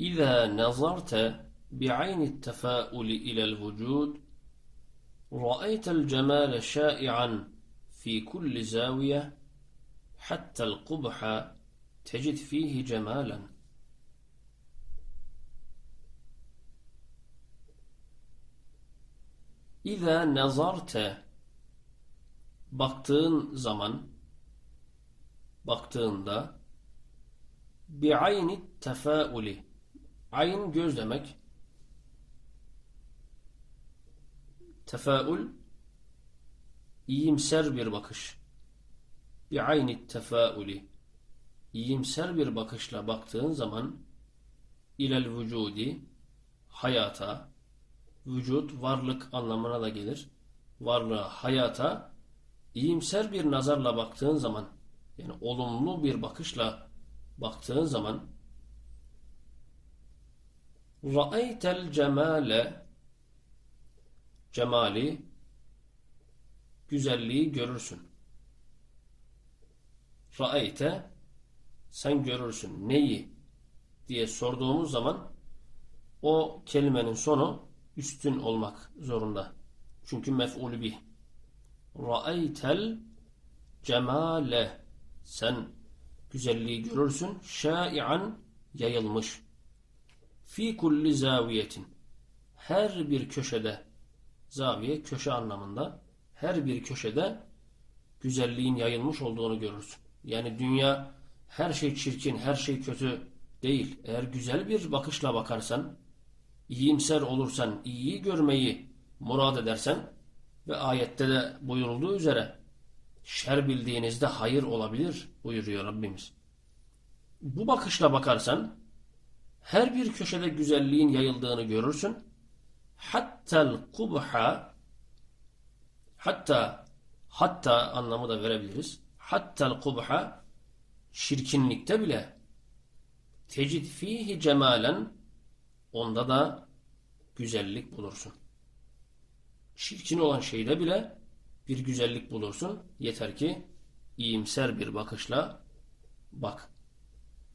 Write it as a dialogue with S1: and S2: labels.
S1: إذا نظرت بعين التفاؤل إلى الوجود رأيت الجمال شائعا في كل زاوية حتى القبح تجد فيه جمالا. İza nazarte baktığın zaman baktığında ayni tefauli ayn göz demek tefaul iyimser bir bakış bi ayni tefauli iyimser bir bakışla baktığın zaman ilel vücudi hayata vücut varlık anlamına da gelir. Varlığa, hayata iyimser bir nazarla baktığın zaman yani olumlu bir bakışla baktığın zaman ra'aytel cemale cemali güzelliği görürsün. Ra'ayte sen görürsün. Neyi? diye sorduğumuz zaman o kelimenin sonu üstün olmak zorunda. Çünkü mef'ulü bih. Ra'aytel cemale sen güzelliği görürsün. Şai'an yayılmış. Fi kulli zaviyetin her bir köşede zaviye köşe anlamında her bir köşede güzelliğin yayılmış olduğunu görürsün. Yani dünya her şey çirkin, her şey kötü değil. Eğer güzel bir bakışla bakarsan iyimser olursan, iyiyi görmeyi murad edersen ve ayette de buyurulduğu üzere şer bildiğinizde hayır olabilir buyuruyor Rabbimiz. Bu bakışla bakarsan her bir köşede güzelliğin yayıldığını görürsün. Hattal kubha hatta hatta anlamı da verebiliriz. Hattal kubha şirkinlikte bile tecid fihi cemalen onda da güzellik bulursun. Çirkin olan şeyde bile bir güzellik bulursun. Yeter ki iyimser bir bakışla bak.